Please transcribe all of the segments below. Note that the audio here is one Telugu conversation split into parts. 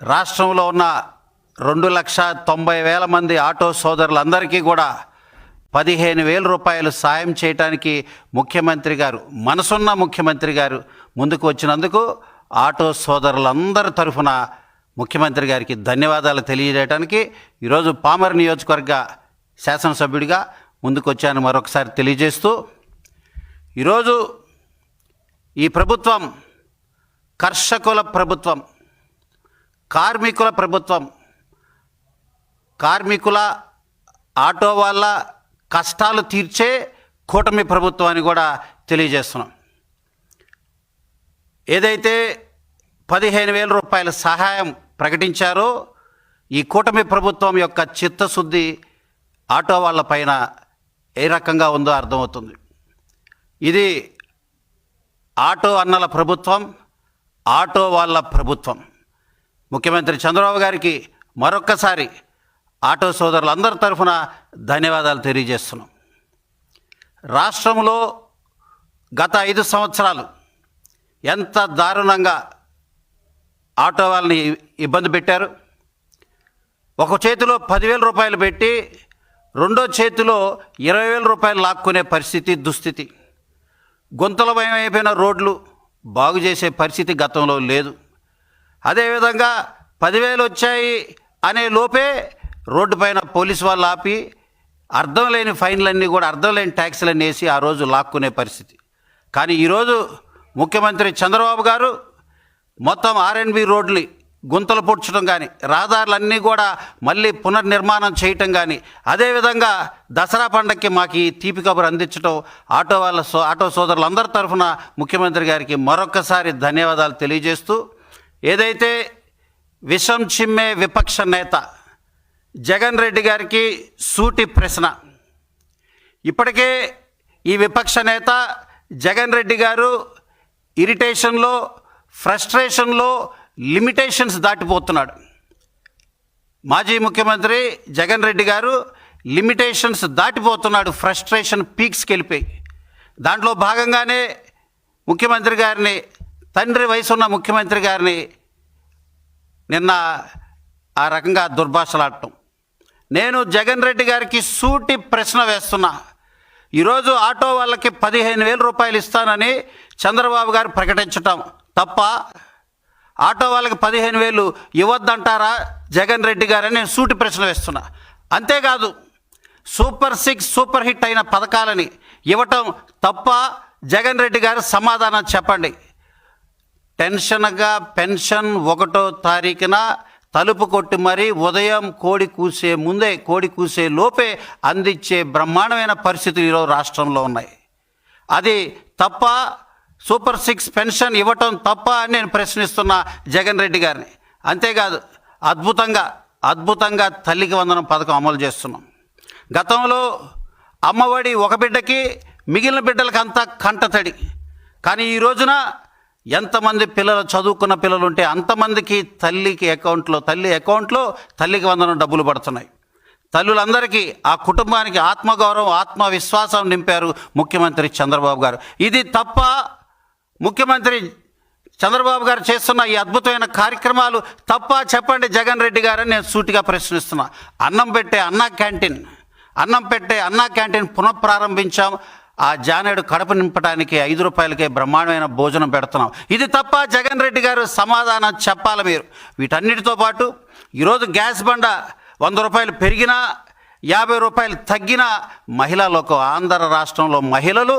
రాష్ట్రంలో ఉన్న రెండు లక్ష తొంభై వేల మంది ఆటో సోదరులందరికీ కూడా పదిహేను వేల రూపాయలు సాయం చేయడానికి ముఖ్యమంత్రి గారు మనసున్న ముఖ్యమంత్రి గారు ముందుకు వచ్చినందుకు ఆటో సోదరులందరి తరఫున ముఖ్యమంత్రి గారికి ధన్యవాదాలు తెలియజేయడానికి ఈరోజు పామర్ నియోజకవర్గ శాసనసభ్యుడిగా ముందుకు వచ్చాను. మరొకసారి తెలియజేస్తూ ఈరోజు ఈ ప్రభుత్వం కర్షకుల ప్రభుత్వం కార్మికుల ప్రభుత్వం కార్మికుల ఆటో వాళ్ళ కష్టాలు తీర్చే కూటమి ప్రభుత్వం అని కూడా తెలియజేస్తున్నాం. ఏదైతే పదిహేను వేల రూపాయల సహాయం ప్రకటించారో ఈ కూటమి ప్రభుత్వం యొక్క చిత్తశుద్ధి ఆటో వాళ్ళ పైన ఏ రకంగా ఉందో అర్థమవుతుంది. ఇది ఆటో అన్నల ప్రభుత్వం ఆటో వాళ్ళ ప్రభుత్వం. ముఖ్యమంత్రి చంద్రబాబు గారికి మరొక్కసారి ఆటో సోదరులందరి తరఫున ధన్యవాదాలు తెలియజేస్తున్నాం. రాష్ట్రంలో గత ఐదు సంవత్సరాలు ఎంత దారుణంగా ఆటో వాళ్ళని ఇబ్బంది పెట్టారు. ఒక చేతిలో పదివేల రూపాయలు పెట్టి రెండో చేతిలో ఇరవై వేల రూపాయలు లాక్కునే పరిస్థితి దుస్థితి. గుంతలమయం అయిపోయిన రోడ్లు బాగు చేసే పరిస్థితి గతంలో లేదు. అదేవిధంగా పదివేలు వచ్చాయి అనే లోపే రోడ్డు పైన పోలీసు వాళ్ళు ఆపి అర్థం లేని ఫైన్లన్నీ కూడా అర్థం లేని ట్యాక్స్లన్నీ వేసి ఆ రోజు లాక్కునే పరిస్థితి. కానీ ఈరోజు ముఖ్యమంత్రి చంద్రబాబు గారు మొత్తం ఆర్ఎన్బి రోడ్లు గుంతలు పొడ్చడం కానీ రహదారులన్నీ కూడా మళ్ళీ పునర్నిర్మాణం చేయటం కానీ అదేవిధంగా దసరా పండగకి మాకు ఈ తీపి కబురు అందించడం ఆటో వాళ్ళ సో ఆటో సోదరులందరి తరఫున ముఖ్యమంత్రి గారికి మరొకసారి ధన్యవాదాలు తెలియజేస్తూ ఏదైతే విషం చిమ్మే విపక్ష నేత జగన్ రెడ్డి గారికి సూటి ప్రశ్న. ఇప్పటికే ఈ విపక్ష నేత జగన్ రెడ్డి గారు ఇరిటేషన్లో ఫ్రస్ట్రేషన్లో లిమిటేషన్స్ దాటిపోతున్నాడు. మాజీ ముఖ్యమంత్రి జగన్ రెడ్డి గారు లిమిటేషన్స్ దాటిపోతున్నాడు ఫ్రస్ట్రేషన్ పీక్స్కి వెళ్ళిపోయి దాంట్లో భాగంగానే ముఖ్యమంత్రి గారిని తండ్రి వయసున్న ముఖ్యమంత్రి గారిని నిన్న ఆ రకంగా దుర్భాషలాడటం. నేను జగన్ రెడ్డి గారికి సూటి ప్రశ్న వేస్తున్నా. ఈరోజు ఆటో వాళ్ళకి పదిహేను వేల రూపాయలు ఇస్తానని చంద్రబాబు గారు ప్రకటించటం తప్ప ఆటో వాళ్ళకి పదిహేను వేలు ఇవ్వద్దంటారా జగన్ రెడ్డి గారని నేను సూటి ప్రశ్న వేస్తున్నా. అంతేకాదు సూపర్ సిక్స్ సూపర్ హిట్ అయిన పథకాలని ఇవ్వటం తప్ప జగన్ రెడ్డి గారు సమాధానం చెప్పండి. టెన్షన్గా పెన్షన్ ఒకటో తారీఖున తలుపు కొట్టి మరీ ఉదయం కోడి కూసే ముందే కోడి కూసే లోపే అందించే బ్రహ్మాండమైన పరిస్థితులు ఈరోజు రాష్ట్రంలో ఉన్నాయి. అది తప్ప సూపర్ సిక్స్ పెన్షన్ ఇవ్వటం తప్ప అని నేను ప్రశ్నిస్తున్నా జగన్ రెడ్డి గారిని. అంతేకాదు అద్భుతంగా అద్భుతంగా తల్లికి వందనం పథకం అమలు చేస్తున్నాం. గతంలో అమ్మఒడి ఒక బిడ్డకి మిగిలిన బిడ్డలకంతా కంటతడి. కానీ ఈ రోజున ఎంతమంది పిల్లలు చదువుకున్న పిల్లలు ఉంటే అంతమందికి తల్లికి అకౌంట్లో తల్లి అకౌంట్లో తల్లికి వందన డబ్బులు పడుతున్నాయి. తల్లులందరికీ ఆ కుటుంబానికి ఆత్మగౌరవం ఆత్మవిశ్వాసం నింపారు ముఖ్యమంత్రి చంద్రబాబు గారు. ఇది తప్ప ముఖ్యమంత్రి చంద్రబాబు గారు చేస్తున్న ఈ అద్భుతమైన కార్యక్రమాలు తప్ప చెప్పండి జగన్ రెడ్డి గారని నేను సూటిగా ప్రశ్నిస్తున్నా. అన్నం పెట్టే అన్నా క్యాంటీన్ అన్నం పెట్టే అన్నా క్యాంటీన్ పునఃప్రారంభించాం. ఆ జానేడు కడప నింపడానికి ఐదు రూపాయలకే బ్రహ్మాండమైన భోజనం పెడుతున్నాం. ఇది తప్ప జగన్ రెడ్డి గారు సమాధానం చెప్పాలి మీరు. వీటన్నిటితో పాటు ఈరోజు గ్యాస్ బండ వంద రూపాయలు పెరిగినా యాభై రూపాయలు తగ్గిన మహిళా లోకం ఆంధ్ర రాష్ట్రంలో మహిళలు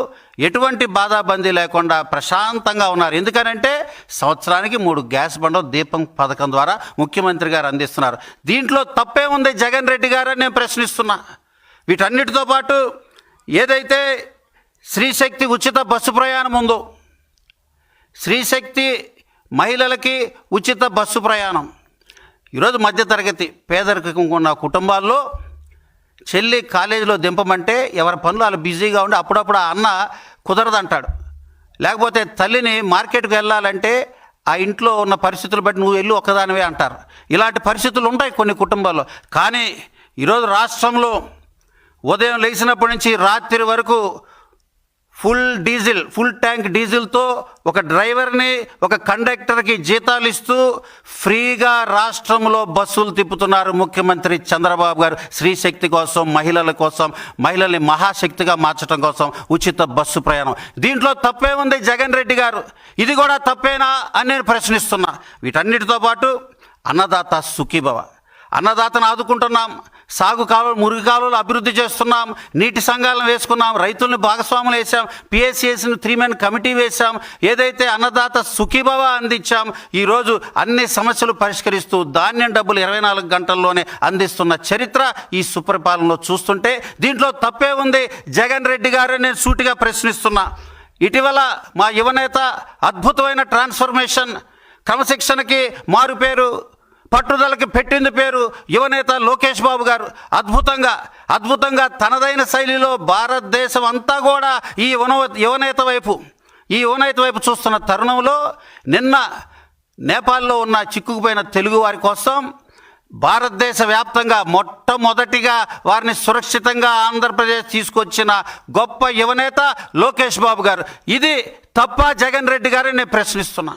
ఎటువంటి బాధాబందీ లేకుండా ప్రశాంతంగా ఉన్నారు. ఎందుకనంటే సంవత్సరానికి మూడు గ్యాస్ బండ దీపం పథకం ద్వారా ముఖ్యమంత్రి గారు అందిస్తున్నారు. దీంట్లో తప్పే ఉంది జగన్ రెడ్డి గారని నేను ప్రశ్నిస్తున్నా. వీటన్నిటితో పాటు ఏదైతే శ్రీశక్తి ఉచిత బస్సు ప్రయాణం ఉందో శ్రీశక్తి మహిళలకి ఉచిత బస్సు ప్రయాణం. ఈరోజు మధ్యతరగతి పేదరికం ఉన్న కుటుంబాల్లో చెల్లి కాలేజీలో దింపమంటే ఎవరి పనులు వాళ్ళు బిజీగా ఉండి అప్పుడప్పుడు ఆ అన్న కుదరదంటాడు. లేకపోతే తల్లిని మార్కెట్కి వెళ్ళాలంటే ఆ ఇంట్లో ఉన్న పరిస్థితులు బట్టి నువ్వు వెళ్ళి ఒక్కదానివే అంటారు. ఇలాంటి పరిస్థితులు ఉంటాయి కొన్ని కుటుంబాల్లో. కానీ ఈరోజు రాష్ట్రంలో ఉదయం లేచినప్పటి నుంచి రాత్రి వరకు ఫుల్ డీజిల్ ఫుల్ ట్యాంక్ డీజిల్తో ఒక డ్రైవర్ని ఒక కండక్టర్కి జీతాలు ఇస్తూ ఫ్రీగా రాష్ట్రంలో బస్సులు తిప్పుతున్నారు ముఖ్యమంత్రి చంద్రబాబు గారు. స్త్రీశక్తి కోసం మహిళల కోసం మహిళల్ని మహాశక్తిగా మార్చడం కోసం ఉచిత బస్సు ప్రయాణం. దీంట్లో తప్పే ఉంది జగన్ రెడ్డి గారు. ఇది కూడా తప్పేనా అని నేను ప్రశ్నిస్తున్నా. వీటన్నిటితో పాటు అన్నదాత సుఖీభవ. అన్నదాతను ఆదుకుంటున్నాం. సాగు కాలువలు మురుగు కాలువలు అభివృద్ధి చేస్తున్నాం నీటి సంఘాలను వేసుకున్నాం రైతుల్ని భాగస్వాములు వేసాం పిఎస్సిఎస్ని త్రీ మెన్ కమిటీ వేశాం ఏదైతే అన్నదాత సుఖీభవ అందించాం ఈరోజు అన్ని సమస్యలు పరిష్కరిస్తూ ధాన్యం డబ్బులు ఇరవై నాలుగు గంటల్లోనే అందిస్తున్న చరిత్ర ఈ సుపరిపాలనలో చూస్తుంటే దీంట్లో తప్పే ఉంది. జగన్ రెడ్డి గారు నేను సూటిగా ప్రశ్నిస్తున్నా. ఇటీవల మా యువనేత అద్భుతమైన ట్రాన్స్ఫర్మేషన్ క్రమశిక్షణకి మారు పేరు పట్టుదలకి పెట్టింది పేరు యువనేత లోకేష్ బాబు గారు. అద్భుతంగా అద్భుతంగా తనదైన శైలిలో భారతదేశం అంతా కూడా ఈ యువన యువనేత వైపు ఈ యువనేత వైపు చూస్తున్న తరుణంలో నిన్న నేపాల్లో ఉన్న చిక్కుకుపోయిన తెలుగు వారి కోసం భారతదేశ వ్యాప్తంగా మొట్టమొదటిగా వారిని సురక్షితంగా ఆంధ్రప్రదేశ్ తీసుకొచ్చిన గొప్ప యువనేత లోకేష్ బాబు గారు. ఇది తప్ప జగన్ రెడ్డి గారిని నేను ప్రశ్నిస్తున్నా.